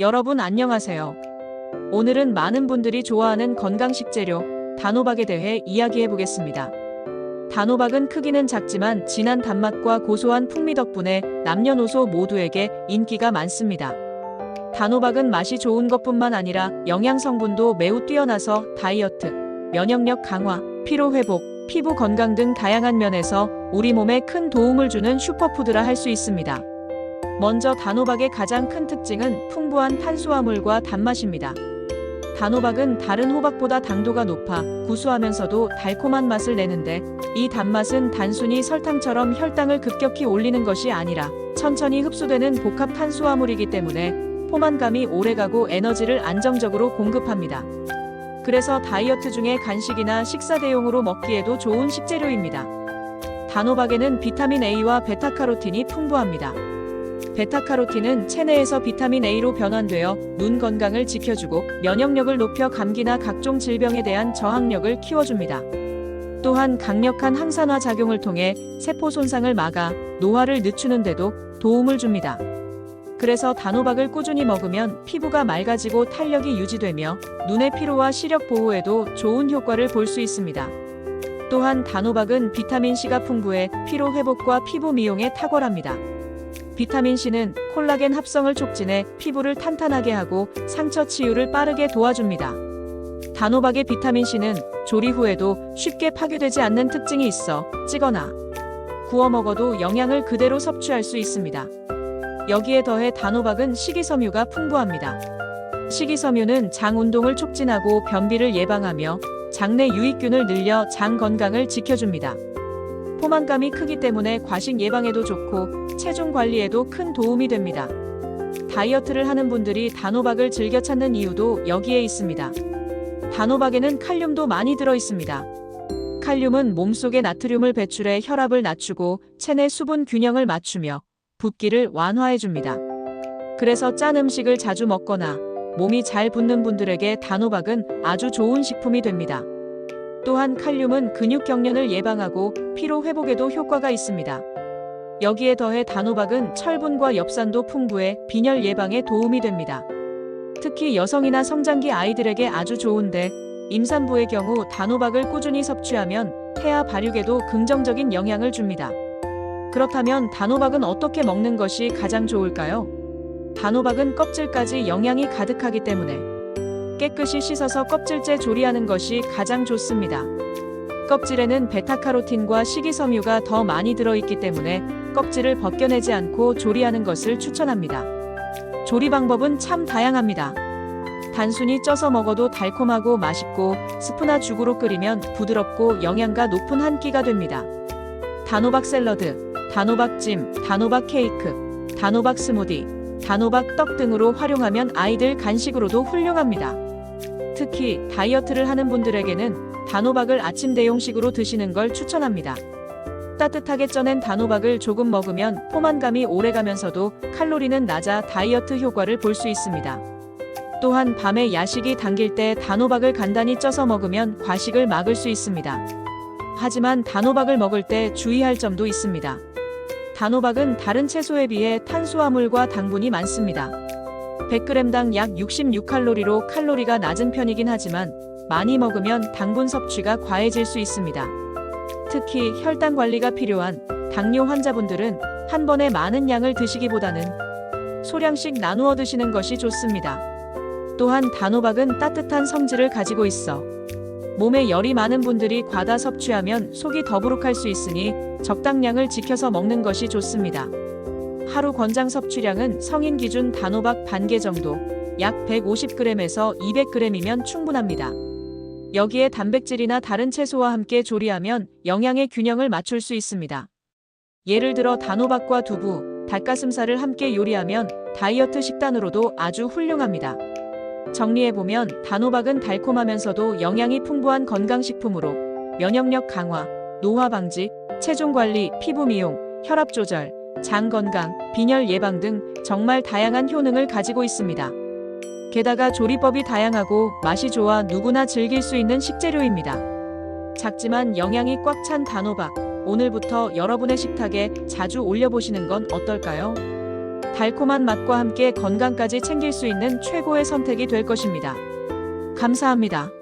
여러분 안녕하세요. 오늘은 많은 분들이 좋아하는 건강 식재료 단호박에 대해 이야기해 보겠습니다. 단호박은 크기는 작지만 진한 단맛과 고소한 풍미 덕분에 남녀노소 모두에게 인기가 많습니다. 단호박은 맛이 좋은 것뿐만 아니라 영양 성분도 매우 뛰어나서 다이어트, 면역력 강화, 피로 회복, 피부 건강 등 다양한 면에서 우리 몸에 큰 도움을 주는 슈퍼푸드라 할 수 있습니다. 먼저 단호박의 가장 큰 특징은 풍부한 탄수화물과 단맛입니다. 단호박은 다른 호박보다 당도가 높아 구수하면서도 달콤한 맛을 내는데 이 단맛은 단순히 설탕처럼 혈당을 급격히 올리는 것이 아니라 천천히 흡수되는 복합 탄수화물이기 때문에 포만감이 오래가고 에너지를 안정적으로 공급합니다. 그래서 다이어트 중에 간식이나 식사 대용으로 먹기에도 좋은 식재료입니다. 단호박에는 비타민 A와 베타카로틴이 풍부합니다. 베타카로틴은 체내에서 비타민 A로 변환되어 눈 건강을 지켜주고 면역력을 높여 감기나 각종 질병에 대한 저항력을 키워줍니다. 또한 강력한 항산화 작용을 통해 세포 손상을 막아 노화를 늦추는 데도 도움을 줍니다. 그래서 단호박을 꾸준히 먹으면 피부가 맑아지고 탄력이 유지되며 눈의 피로와 시력 보호에도 좋은 효과를 볼 수 있습니다. 또한 단호박은 비타민C가 풍부해 피로 회복과 피부 미용에 탁월합니다. 비타민C는 콜라겐 합성을 촉진해 피부를 탄탄하게 하고 상처 치유를 빠르게 도와줍니다. 단호박의 비타민C는 조리 후에도 쉽게 파괴되지 않는 특징이 있어 찌거나 구워 먹어도 영양을 그대로 섭취할 수 있습니다. 여기에 더해 단호박은 식이섬유가 풍부합니다. 식이섬유는 장 운동을 촉진하고 변비를 예방하며 장내 유익균을 늘려 장 건강을 지켜줍니다. 포만감이 크기 때문에 과식 예방에도 좋고 체중 관리에도 큰 도움이 됩니다. 다이어트를 하는 분들이 단호박을 즐겨 찾는 이유도 여기에 있습니다. 단호박에는 칼륨도 많이 들어 있습니다. 칼륨은 몸속의 나트륨을 배출해 혈압을 낮추고 체내 수분 균형을 맞추며 붓기를 완화해 줍니다. 그래서 짠 음식을 자주 먹거나 몸이 잘 붓는 분들에게 단호박은 아주 좋은 식품이 됩니다. 또한 칼륨은 근육 경련을 예방하고 피로 회복에도 효과가 있습니다. 여기에 더해 단호박은 철분과 엽산도 풍부해 빈혈 예방에 도움이 됩니다. 특히 여성이나 성장기 아이들에게 아주 좋은데 임산부의 경우 단호박을 꾸준히 섭취하면 태아 발육에도 긍정적인 영향을 줍니다. 그렇다면 단호박은 어떻게 먹는 것이 가장 좋을까요? 단호박은 껍질까지 영양이 가득하기 때문에 깨끗이 씻어서 껍질째 조리하는 것이 가장 좋습니다. 껍질에는 베타카로틴과 식이섬유가 더 많이 들어있기 때문에 껍질을 벗겨내지 않고 조리하는 것을 추천합니다. 조리 방법은 참 다양합니다. 단순히 쪄서 먹어도 달콤하고 맛있고 스프나 죽으로 끓이면 부드럽고 영양가 높은 한 끼가 됩니다. 단호박 샐러드, 단호박 찜, 단호박 케이크, 단호박 스무디, 단호박 떡 등으로 활용하면 아이들 간식으로도 훌륭합니다. 특히 다이어트를 하는 분들에게는 단호박을 아침 대용식으로 드시는 걸 추천합니다. 따뜻하게 쪄낸 단호박을 조금 먹으면 포만감이 오래가면서도 칼로리는 낮아 다이어트 효과를 볼 수 있습니다. 또한 밤에 야식이 당길 때 단호박을 간단히 쪄서 먹으면 과식을 막을 수 있습니다. 하지만 단호박을 먹을 때 주의할 점도 있습니다. 단호박은 다른 채소에 비해 탄수화물과 당분이 많습니다. 100g당 약 66칼로리로 칼로리가 낮은 편이긴 하지만 많이 먹으면 당분 섭취가 과해질 수 있습니다. 특히 혈당 관리가 필요한 당뇨 환자분들은 한 번에 많은 양을 드시기보다는 소량씩 나누어 드시는 것이 좋습니다. 또한 단호박은 따뜻한 성질을 가지고 있어 몸에 열이 많은 분들이 과다 섭취하면 속이 더부룩할 수 있으니 적당량을 지켜서 먹는 것이 좋습니다. 하루 권장 섭취량은 성인 기준 단호박 반개 정도, 약 150g에서 200g이면 충분합니다. 여기에 단백질이나 다른 채소와 함께 조리하면 영양의 균형을 맞출 수 있습니다. 예를 들어 단호박과 두부, 닭가슴살을 함께 요리하면 다이어트 식단으로도 아주 훌륭합니다. 정리해보면 단호박은 달콤하면서도 영양이 풍부한 건강식품으로 면역력 강화, 노화 방지, 체중 관리, 피부 미용, 혈압 조절, 장 건강, 빈혈 예방 등 정말 다양한 효능을 가지고 있습니다. 게다가 조리법이 다양하고 맛이 좋아 누구나 즐길 수 있는 식재료입니다. 작지만 영양이 꽉 찬 단호박, 오늘부터 여러분의 식탁에 자주 올려보시는 건 어떨까요? 달콤한 맛과 함께 건강까지 챙길 수 있는 최고의 선택이 될 것입니다. 감사합니다.